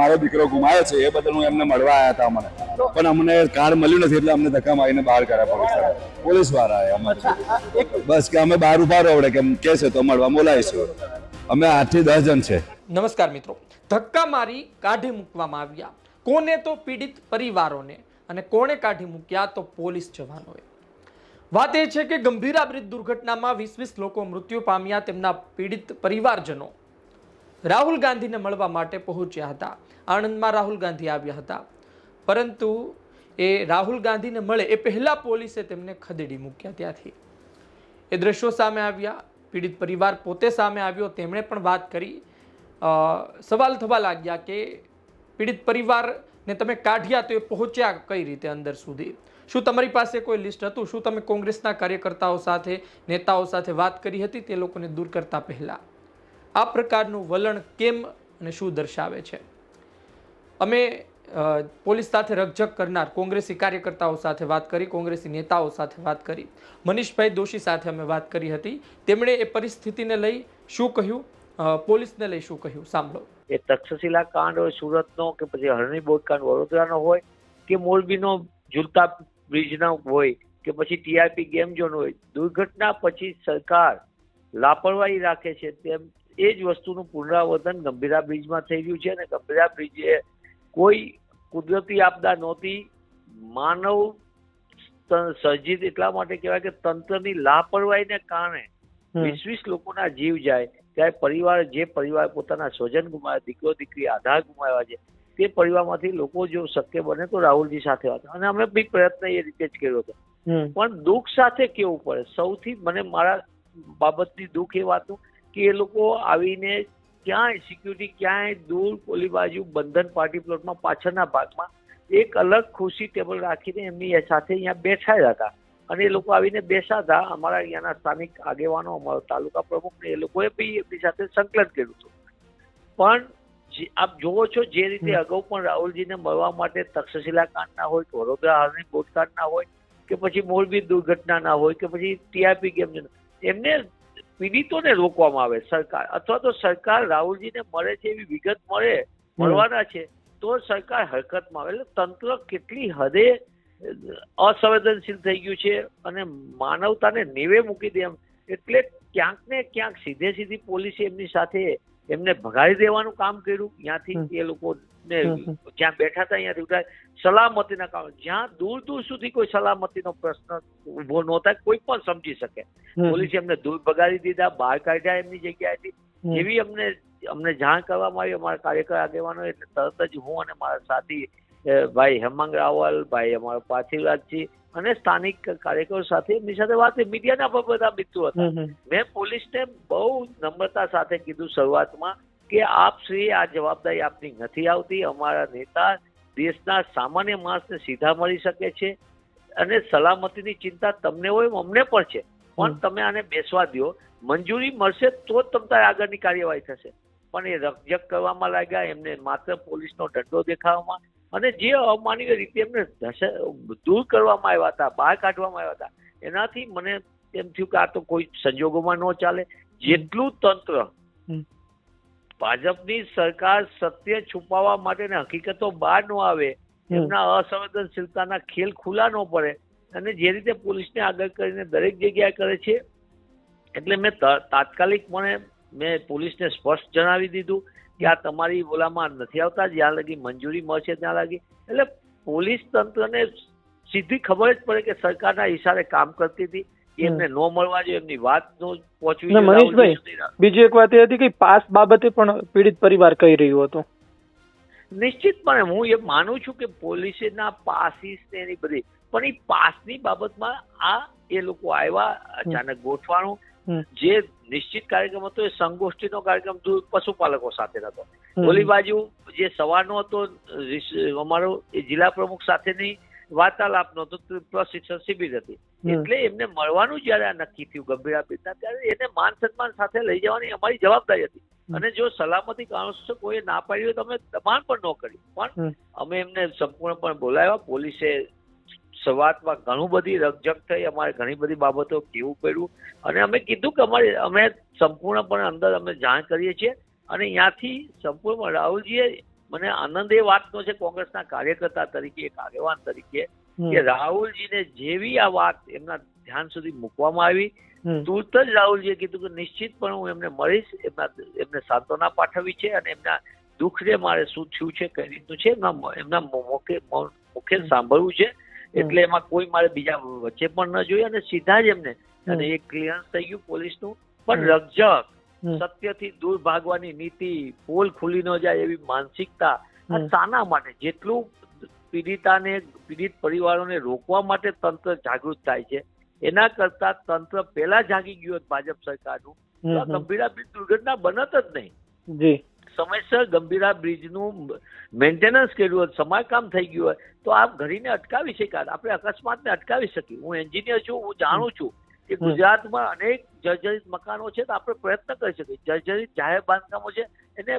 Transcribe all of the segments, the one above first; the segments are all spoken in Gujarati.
મારો દીકરો ગુમાયો છે એ બદલ હું એમને મળવા આવ્યા હતા અમને. પણ અમને કાર મળ્યું નથી એટલે અમને ધક્કા મારીને બહાર કર્યા પોલીસ પોલીસવાળા અમારે બસ કે અમે બહાર ઊભા રહો કે કે છે તો મળવા બોલાવીશું. અમે આઠથી દસ જણ છે. નમસ્કાર મિત્રો. ધક્કા મારી કાઢી મૂકવામાં આવ્યા. કોને તો પીડિત પરિવારોને અને કોણે કાઢી મૂક્યા તો પોલીસ જવાનોએ. વાત એ છે કે ગંભીરાબ્રિત દુર્ઘટનામાં વીસ વીસ લોકો મૃત્યુ પામ્યા તેમના પીડિત પરિવારજનો. રાહુલ ગાંધીને મળવા માટે પહોંચ્યા હતા. આણંદમાં રાહુલ ગાંધી આવ્યા હતા. પરંતુ એ રાહુલ ગાંધીને મળે એ પહેલાં પોલીસે તેમને ખદેડી મૂક્યા ત્યાંથી. એ દ્રશ્યો સામે આવ્યા. પીડિત પરિવાર પોતે સામે આવ્યો. તેમણે પણ વાત કરી. સવાલ થવા લાગ્યા કે પીડિત પરિવારને તમે કાઢ્યા તો એ પહોંચ્યા કઈ રીતે અંદર સુધી? શું તમારી પાસે કોઈ લિસ્ટ હતું? શું તમે કોંગ્રેસના કાર્યકર્તાઓ સાથે, નેતાઓ સાથે વાત કરી હતી? તે લોકોને દૂર કરતા પહેલા. આ પ્રકારનું વલણ કેમ અને શું દર્શાવે છે? અમે પોલીસ સાથે રકઝક કરનાર કોંગ્રેસી કાર્યકર્તાઓ સાથે વાત કરી, કોંગ્રેસી નેતાઓ સાથે વાત કરી, મનીષભાઈ દોશી સાથે અમે વાત કરી હતી. તેમણે એ પરિસ્થિતિને લઈ શું કહ્યું? પોલીસને લઈ શું કહ્યું? સાંભળો. એ તક્ષશિલા કાંડ હોય, સુરતનો કે પછી હરણી બોટ કાંડ વડોદરાનો હોય, કે મોરબીનો ઝુલતા બ્રિજનો હોય, કે પછી ટીઆરપી ગેમ ઝોન હોય, દુર્ઘટના પછી સરકાર લાપરવાહી રાખે છે તેમ એ જ વસ્તુનું પુનરાવર્તન ગંભીરા બ્રિજમાં થઈ રહ્યું છે અને ગંભીરા બ્રિજે કોઈ કુદરતી આપદા નહોતી. માનવ સર્જિત એટલા માટે કહેવાય કે તંત્રની લાપરવાહીને કારણે વીસ વીસ લોકોના જીવ જાય ત્યારે પરિવાર જે પરિવાર પોતાના સ્વજન ગુમાવ્યા દીકરો દીકરી આધાર ગુમાવ્યા છે તે પરિવારમાંથી લોકો જો શક્ય બને તો રાહુલજી સાથે વાત અને અમે બી પ્રયત્ન એ રીતે જ કર્યો હતો. પણ દુઃખ સાથે કેવું પડે? સૌથી મને મારા બાબતની દુઃખ એ વાતનું કે એ લોકો આવીને ક્યાંય સિક્યુરિટી ક્યાંય દૂર ઓલી બાજુ બંધન પાર્ટી પ્લોટમાં પાછળના ભાગમાં એક અલગ ખુરશી ટેબલ રાખીને એમની સાથે અહીંયા બેઠા હતા. અને એ લોકો આવીને બેસા હતા. અમારા અહીંયાના સ્થાનિક આગેવાનો અમારા તાલુકા પ્રમુખ ને એ લોકોએ બી એમની સાથે સંકલન કર્યું હતું. પણ જે- આપ જોવો છો જે રીતે અગાઉ પણ રાહુલજીને મળવા માટે તક્ષશિલા કાંડના હોય કે વડોદરા હાલની બોટકાંડના હોય કે પછી મોરબી દુર્ઘટનાના હોય કે પછી ટીઆરપી ગેમ એમને પીડિતોને રોકવામાં આવે. સરકાર અથવા તો સરકાર રાહુલજીને મળે છે એવી વિગત મળે મળવાના છે તો સરકાર હરકતમાં આવે. એટલે તંત્ર કેટલી હદે અસંવેદનશીલ થઈ ગયું છે અને માનવતાને નેવે મૂકી દે એમ. એટલે ક્યાંક ને ક્યાંક સીધે સીધી પોલીસે એમની સાથે એમને ભગાડી દેવાનું કામ કર્યું. ત્યાંથી એ લોકોને જ્યાં બેઠા હતા અહીંયા ઉઠાય સલામતીના કારણે જ્યાં દૂર દૂર સુધી કોઈ સલામતીનો પ્રશ્ન ઊભો નહોતા કોઈ પણ સમજી શકે. પોલીસે એમને દૂર ભગાડી દીધા બહાર કાઢ્યા એમની જગ્યાએથી. એવી અમને અમને જાણ કરવામાં આવી અમારા કાર્યકર આગેવાનો એટલે તરત જ હું અને મારા સાથી ભાઈ હેમાંગ રાવલ ભાઈ અમારો પાર્થિવરાજજી અને સ્થાનિક કાર્યકરો સાથે એમની સાથે વાત. મીડિયાના બધા મિત્રો હતા. મેં પોલીસને બહુ નમ્રતા સાથે કીધું શરૂઆતમાં કે આપ શ્રી આ જવાબદારી આપની નથી આવતી. અમારા નેતા દેશના સામાન્ય માણસને સીધા મળી શકે છે અને સલામતીની ચિંતા તમને હોય અમને પણ છે. પણ તમે આને બેસવા દો મંજૂરી મળશે તો જ તમારે આગળની કાર્યવાહી થશે. પણ એ રકજક કરવામાં લાગ્યા એમને માત્ર પોલીસનો ડંડો દેખાવામાં અને જે અમાનવીય રીતે એમને દૂર કરવામાં આવ્યા હતા બહાર કાઢવામાં આવ્યા હતા એનાથી મને એમ થયું કે આ તો કોઈ સંજોગોમાં ન ચાલે. જેટલું તંત્ર. ભાજપની સરકાર સત્ય છુપાવવા માટે ને હકીકતો બહાર ન આવે એમના અસંવેદનશીલતાના ખેલ ખુલ્લા ન પડે. અને જે રીતે પોલીસને આગળ કરીને દરેક જગ્યાએ કરે છે એટલે મેં તાત્કાલિક પણે મેં પોલીસને સ્પષ્ટ જણાવી દીધું કે આ તમારી ઓલામાં નથી આવતા જ્યાં લગી મંજૂરી મળશે ત્યાં લાગી. એટલે પોલીસ તંત્રને સીધી ખબર જ પડે કે સરકારના ઈશારે કામ કરતી હતી. એમને ન મળવા જોઈએ એમની વાત નો પહોંચવી જોઈએ મનીષભાઈ બીજી એક વાત એ હતી કે પાસ બાબતે પણ પીડિત પરિવાર કહી રહ્યું હતું. નિશ્ચિતપણે હું એ માનું છું કે પોલીસના પાસીસ ને એની બધી પણ એ પાસની બાબતમાં આ એ લોકો આવ્યા અચાનક ગોઠવાણું જે નિશ્ચિત કાર્યક્રમ હતો એ સંગોષ્ઠીનો કાર્યક્રમ પશુપાલકો સાથે હતો. ઓલી બાજુ જે સવારનો હતો અમારો એ જિલ્લા પ્રમુખ સાથેની વાર્તાલાપનો હતો પ્રશિક્ષણ શિબિર હતી. એટલે એમને મળવાનું જ્યારે આ નક્કી થયું ગંભીર આપીના ત્યારે એને માન સન્માન સાથે લઈ જવાની અમારી જવાબદારી હતી. અને જો સલામતી કારણોસર કોઈ ના પાડી હોય તો અમે દબાણ પણ ન કર્યું. પણ અમે એમને સંપૂર્ણપણે બોલાવ્યા. પોલીસે શરૂઆતમાં ઘણું બધી રકઝક થઈ. અમારે ઘણી બધી બાબતો કહેવું પડ્યું. અને અમે કીધું કે અમારે અમે સંપૂર્ણપણે અંદર અમે જાણ કરીએ છીએ. અને ત્યાંથી સંપૂર્ણ રાહુલજીએ મને આનંદ એ વાતનો છે કોંગ્રેસના કાર્યકર્તા તરીકે એક આગેવાન તરીકે કે રાહુલજીને જેવી આ વાત એમના ધ્યાન સુધી મૂકવામાં આવી. તુરત જ રાહુલજીએ કીધું કે નિશ્ચિતપણે હું એમને મળીશ એમના એમને સાંત્વના પાઠવી છે અને એમના દુઃખને મારે શું થયું છે કઈ રીતનું છે એમના એમના મુખે મુખે સાંભળવું છે. એટલે એમાં કોઈ મારે બીજા વચ્ચે પણ ન જોઈએ અને સીધા જ એમને અને એ એક ક્લિયરન્સ થઈ ગયું પોલીસનું. પણ હમ. સત્યથી દૂર ભાગવાની નીતિ પોલ ખુલી ન જાય એવી માનસિકતા આ શાના માટે? જેટલું પીડિતાને પીડિત પરિવારોને રોકવા માટે તંત્ર જાગૃત થાય છે એના કરતા તંત્ર પહેલા જાગી ગયું હોત ભાજપ સરકારનું. ગંભીરા બ્રિજ દુર્ઘટના બનત જ નહીં. જી. સમયસર ગંભીરા બ્રિજનું મેન્ટેનન્સ કર્યું હોત સમારકામ થઈ ગયું હોય તો આ ઘડીને અટકાવી શકાય આપણે અકસ્માતને અટકાવી શકીએ. હું એન્જિનિયર છું હું જાણું છું. કે ગુજરાતમાં અનેક જર્જરિત મકાનો છે તો આપણે પ્રયત્ન કરી શકીએ. જર્જરિત જાહેર બાંધકામો છે. એને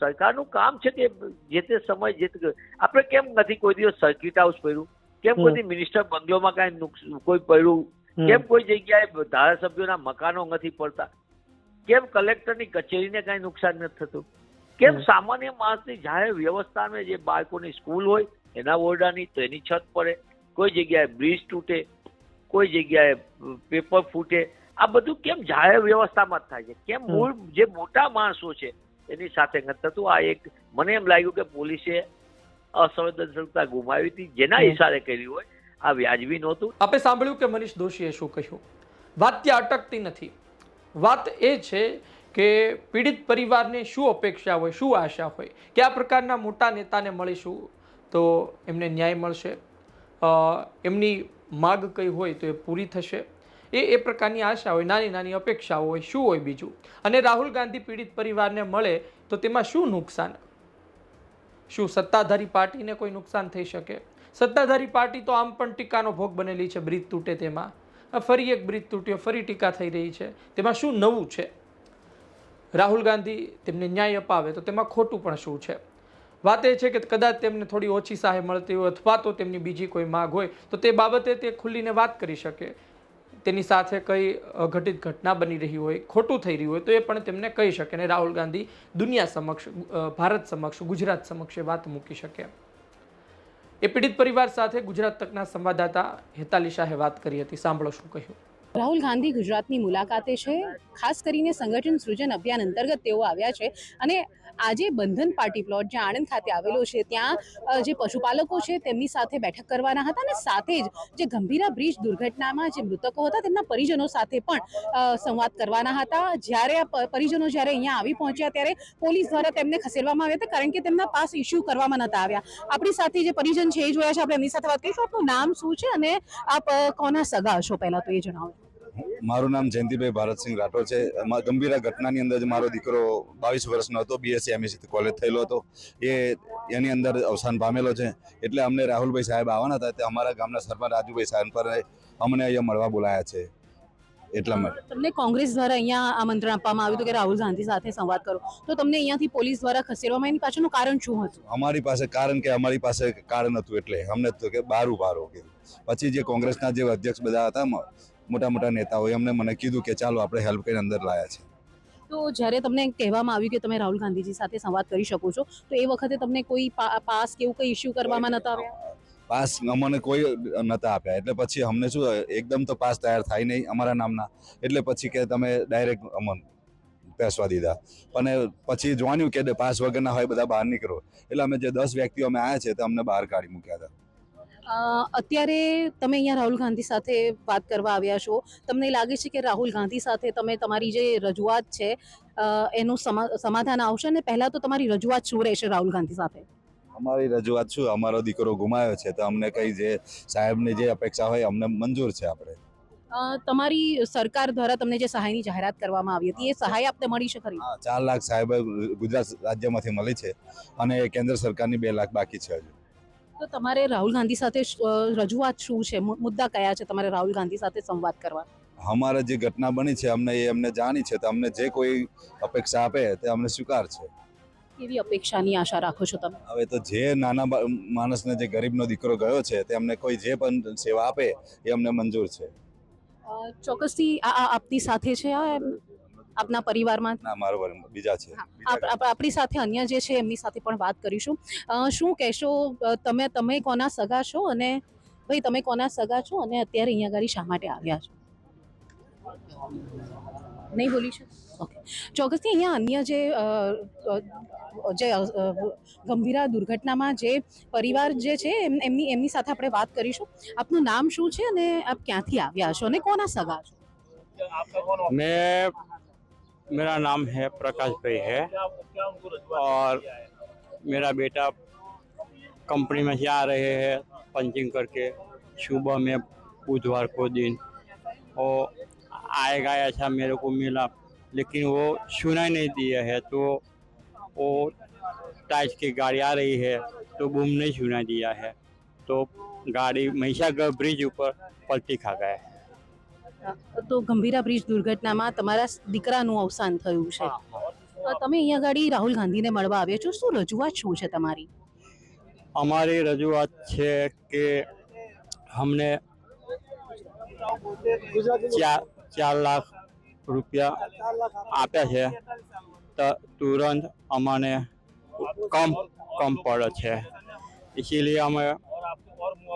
સરકારનું કામ છે કે જે તે સમય જે તે આપણે કેમ નથી કોઈ દિવસ સર્કિટ હાઉસ પડ્યું કેમ કોઈ મિનિસ્ટર બંગલોમાં કાંઈ કોઈ પડ્યું કેમ કોઈ જગ્યાએ ધારાસભ્યોના મકાનો નથી પડતા? કેમ કલેક્ટરની કચેરીને કાંઈ નુકસાન નથી થતું? કેમ સામાન્ય માણસની જાહેર વ્યવસ્થાને જે બાળકોની સ્કૂલ હોય એના ઓરડાની તો એની છત પડે. કોઈ જગ્યાએ બ્રિજ તૂટે. કોઈ જગ્યાએ પેપર ફૂટે. આ બધું કેમ જાહેર વ્યવસ્થામાં જ થાય છે? કેમ મૂળ જે મોટા માણસો છે એની સાથે નથી થતું? આ એક મને એમ લાગ્યું કે પોલીસે અસંવેદનશીલતા ગુમાવી હતી જેના. ઈશારે કર્યું હોય આ વ્યાજબી નહોતું. આપે સાંભળ્યું કે મનીષ દોશીએ શું કહ્યું? વાત ત્યાં અટકતી નથી. વાત એ છે કે પીડિત પરિવારને શું અપેક્ષા હોય શું આશા હોય? કે આ પ્રકારના મોટા નેતાને મળીશું તો એમને ન્યાય મળશે. એમની માગ કઈ હોય તો એ પૂરી થશે. એ એ પ્રકારની આશા હોય, નાની નાની અપેક્ષાઓ હોય, શું હોય બીજું? અને રાહુલ ગાંધી પીડિત પરિવારને મળે તો તેમાં શું નુકસાન? શું સત્તાધારી પાર્ટીને કોઈ નુકસાન થઈ શકે? સત્તાધારી પાર્ટી તો આમ પણ ટીકાનો ભોગ બનેલી છે, બ્રિજ તૂટે તેમાં. ફરી એક બ્રિજ તૂટ્યો, ફરી ટીકા થઈ રહી છે. તેમાં શું નવું છે? રાહુલ ગાંધી તેમને ન્યાય અપાવે તો તેમાં ખોટું પણ શું છે? વાત એ છે કે કદાચ તેમને થોડી ઓછી સહાય મળતી હોય અથવા તો તેમની બીજી કોઈ માગ હોય, તો તે બાબતે તે ખુલ્લીને વાત કરી શકે. તેની સાથે કઈ અઘટિત ઘટના બની રહી હોય, ખોટું થઈ રહ્યું હોય, તો એ પણ તેમને કહી શકે અને રાહુલ ગાંધી દુનિયા સમક્ષ ભારત સમક્ષ, ગુજરાત સમક્ષ વાત મૂકી શકે. એ પીડિત પરિવાર સાથે ગુજરાત તકના સંવાદદાતા હેતાલી શાહે વાત કરી હતી. સાંભળો શું કહ્યું. રાહુલ ગાંધી ગુજરાતની મુલાકાતે છે. ખાસ કરીને સંગઠન સૃજન અભિયાન અંતર્ગત તેઓ આવ્યા છે અને આજે બંધન પાર્ટી પ્લોટ જે આણંદ ખાતે આવેલો છે, ત્યાં જે પશુપાલકો છે, તેમની સાથે બેઠક કરવાના હતા અને સાથે જ જે ગંભીરા બ્રિજ દુર્ઘટનામાં જે મૃતકો હતા, તેમના પરિજનો સાથે પણ સંવાદ કરવાના હતા. જ્યારે આ પરિજનો જ્યારે અહીંયા આવી પહોંચ્યા ત્યારે પોલીસ દ્વારા તેમને ખસેડવામાં આવ્યા હતા, કારણ કે તેમના પાસ ઇસ્યુ કરવામાં નતા આવ્યા. આપણી સાથે જે પરિજન છે એ જોયા છે, આપણે એમની સાથે વાત કરીશું. આપનું નામ શું છે અને આપ કોના સગા છો? પહેલા તો એ જણાવો. મારું નામ જયંતિભાઈ ભારતસિંહ રાઠોડ છે. ગંભીર ઘટનાની અંદર જે મારો દીકરો બાવીસ વર્ષનો હતો બીએસસી એમએસસી કોલેજ થયેલો હતો. એ એની અંદર અવસાન પામેલો છે. એટલે અમને રાહુલભાઈ સાહેબ આવવાના હતા તે અમારા ગામના સરપંચ રાજુભાઈ સાહેબ પર અમને અહીંયા મળવા બોલાયા છે. એટલા માટે. તમને કોંગ્રેસ દ્વારા અહીંયા આમંત્રણ આપવામાં આવ્યું હતું કે રાહુલ ગાંધી સાથે સંવાદ કરો. તો તમને અહીંયાથી પોલીસ દ્વારા ખસેડવામાં એની પાછળનું કારણ શું હતું? અમારી પાસે કારણ કે અમારી પાસે કારણ હતું એટલે અમને તો કે બારું ઊભા કે. કીધું પછી જે કોંગ્રેસના જે અધ્યક્ષ બધા હતા મોટા મોટા નેતાઓએ અમને મને કીધું કે ચાલો આપણે હેલ્પ કરીને અંદર લાયા છે. તો જ્યારે તમને કહેવામાં આવ્યું કે તમે રાહુલ ગાંધીજી સાથે સંવાદ કરી શકો છો તો એ વખતે તમને કોઈ પાસ કે એવું કંઈ ઇસ્યુ કરવામાં નતા આવ્યા? પાસ અમને કોઈ નતા આપ્યા. એટલે પછી અમને શું એકદમ તો પાસ તૈયાર થાય નહીં અમારા નામના. એટલે પછી કે તમે ડાયરેક્ટ અમન પેસવા દીધા. અને પછી જોવાનું કે પાસ વગરના હોય બધા બહાર નીકળો. એટલે અમે જે દસ વ્યક્તિઓ અમે આવ્યા છે તે અમને બહાર કાઢી મૂક્યા હતા. અત્યારે તમે અહીંયા રાહુલ ગાંધી સાથે વાત કરવા આવ્યા છો. તમને લાગે છે કે રાહુલ ગાંધી સાથે તમે તમારી જે રજૂઆત છે એનું સમા- સમાધાન આવશે? ને પહેલા તો તમારી રજૂઆત શું રહેશે રાહુલ ગાંધી સાથે? અમારી રજૂઆત શું? અમારો દીકરો ગુમાયો છે. તો અમને કઈ જે સાહેબની જે અપેક્ષા હોય અમને મંજૂર છે આપણે. તમારી સરકાર દ્વારા તમને જે સહાયની જાહેરાત કરવામાં આવી હતી એ સહાય આપને મળી છે ખરી? ચાર લાખ સાહેબ ગુજરાત રાજ્યમાંથી મળી છે અને કેન્દ્ર સરકારની બે લાખ બાકી છે હજુ. તો તમારે રાહુલ ગાંધી સાથે રજૂઆત શું છે? મુદ્દા કયા છે તમારે રાહુલ ગાંધી સાથે સંવાદ કરવા? અમારે જે ઘટના બની છે અમને એ અમને જાણી છે તો અમને જે કોઈ અપેક્ષા આપે તે અમને સ્વીકાર છે. કેવી અપેક્ષાની આશા રાખો છો તમે? હવે તો જે નાના માણસને જે ગરીબનો દીકરો ગયો છે તે અમને કોઈ જે પણ સેવા આપે એ અમને મંજૂર છે. ચોક્કસથી આ આપની સાથે છે આ? આપના પરિવારમાં? ના મારો બીજા છે. આપણી સાથે અન્ય જે છે એમની સાથે પણ વાત કરીશું. શું કહેશો તમે તમે કોના સગા છો અને ભાઈ તમે કોના સગા છો અને અત્યારે અહીંયા આગળ શા માટે આવ્યા છો? નહીં બોલી છે ઓકે. ચોક્કસથી અહીંયા અન્ય જે અ, અ, જે ગંભીરા દુર્ઘટનામાં જે પરિવાર જે છે એમ- એમની એમની સાથે આપણે વાત કરીશું. આપનું નામ શું છે અને આપ ક્યાંથી આવ્યા છો અને કોના સગા છો? मैं मेरा नाम है प्रकाश भाई है और मेरा बेटा कंपनी में आ रहे हैं पंचिंग करके सुबह में बुधवार को दिन। और आएगा ऐसा मेरे को मिला, लेकिन वो सुनाई नहीं दिया है तो वो टाइस की गाड़ी आ रही है तो बूम नहीं दिया है। तो गाड़ी महिषागढ़ ब्रिज ऊपर पलटी खा गया है। તો ગંભીરા બ્રિજ દુર્ઘટનામાં તમારા દીકરાનું અવસાન થયું છે તો તમે અહીંયા આગળ રાહુલ ગાંધીને મળવા આવ્યા છો શું રજૂઆત શું છે તમારી हमारी रजूआत છે કે हमने ચાર ચાર લાખ રૂપિયા આપ્યા છે તો તુરંત અમને કમ કમ પડે છે इसीलिए हमें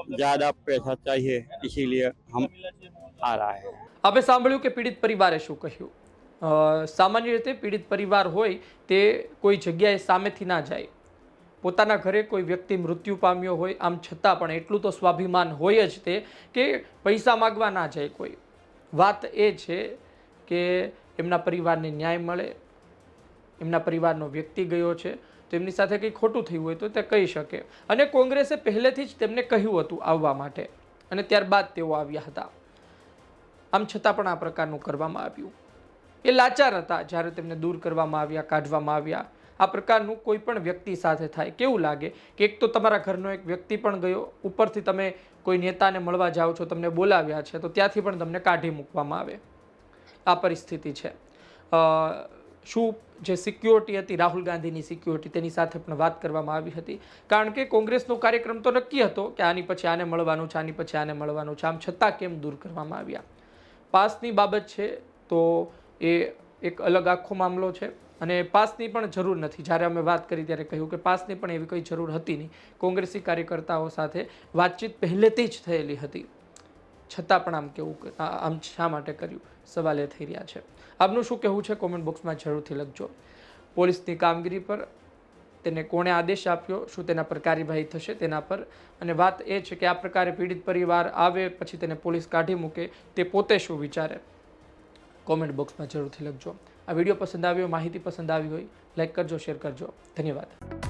ज़्यादा पैसा चाहिए इसीलिए हम आ रहा है આપણે સાંભળ્યું કે પીડિત પરિવારે શું કહ્યું અ, સામાન્ય રીતે પીડિત પરિવાર હોય તે કોઈ જગ્યાએ સામેથી ના જાય પોતાના ઘરે કોઈ વ્યક્તિ મૃત્યુ પામ્યો હોય આમ છતાં પણ એટલું તો સ્વાભિમાન હોય જ તે કે પૈસા માગવા ના જાય કોઈ વાત એ છે કે એમના પરિવારને ન્યાય મળે એમના પરિવારનો વ્યક્તિ ગયો છે તો એમની સાથે કંઈ ખોટું થયું હોય તો તે કહી શકે અને કોંગ્રેસે પહેલેથી જ તેમને કહ્યું હતું આવવા માટે અને ત્યારબાદ તેઓ આવ્યા હતા આમ છતાં પણ આ પ્રકારનું કરવામાં આવ્યું. એ લાચાર હતા જ્યારે તેમને દૂર કરવામાં આવ્યા, કાઢવામાં આવ્યા. આ પ્રકારનું કોઈ પણ વ્યક્તિ સાથે થાય. કેવું લાગે કે એક તો તમારા ઘરનો એક વ્યક્તિ પણ ગયો, ઉપરથી તમે કોઈ નેતાને મળવા જાઓ છો, તમને બોલાવ્યા છે, તો ત્યાંથી પણ તમને કાઢી મૂકવામાં આવે. આ પરિસ્થિતિ છે. શું જે સિક્યોરિટી હતી, રાહુલ ગાંધીની સિક્યોરિટી, તેની સાથે પણ વાત કરવામાં આવી હતી. કારણ કે કોંગ્રેસનો કાર્યક્રમ તો નક્કી હતો કે આની પછી આને મળવાનું છે, આની પછી આને મળવાનું છે. આમ છતાં કેમ દૂર કરવામાં આવ્યા? પાસની બાબત છે તો એ એક અલગ આખો મામલો છે. અને પાસની પણ જરૂર નથી. જ્યારે અમે વાત કરી ત્યારે કહ્યું કે પાસની પણ એવી કોઈ જરૂર હતી નહીં. કોંગ્રેસી કાર્યકર્તાઓ સાથે વાતચીત પહેલેથી જ થયેલી હતી. છતાં પણ આમ કેવું આમ શા માટે કર્યું? સવાલ એ થઈ રહ્યા છે. આપનું શું કહેવું છે? કોમેન્ટ બોક્સમાં જરૂરથી લખજો. પોલીસની કામગીરી પર તેને કોણે આદેશ આપ્યો, શું તેના પર કાર્યવાહી થશે તેના પર? અને વાત એ છે કે આ પ્રકારે પીડિત પરિવાર આવે પછી તેને પોલીસ કાઢી મૂકે તે પોતે શું વિચારે? કોમેન્ટ બોક્સમાં જરૂરથી લખજો. આ વીડિયો પસંદ આવ્યો, માહિતી પસંદ આવી હોય લાઈક કરજો શેર કરજો. ધન્યવાદ.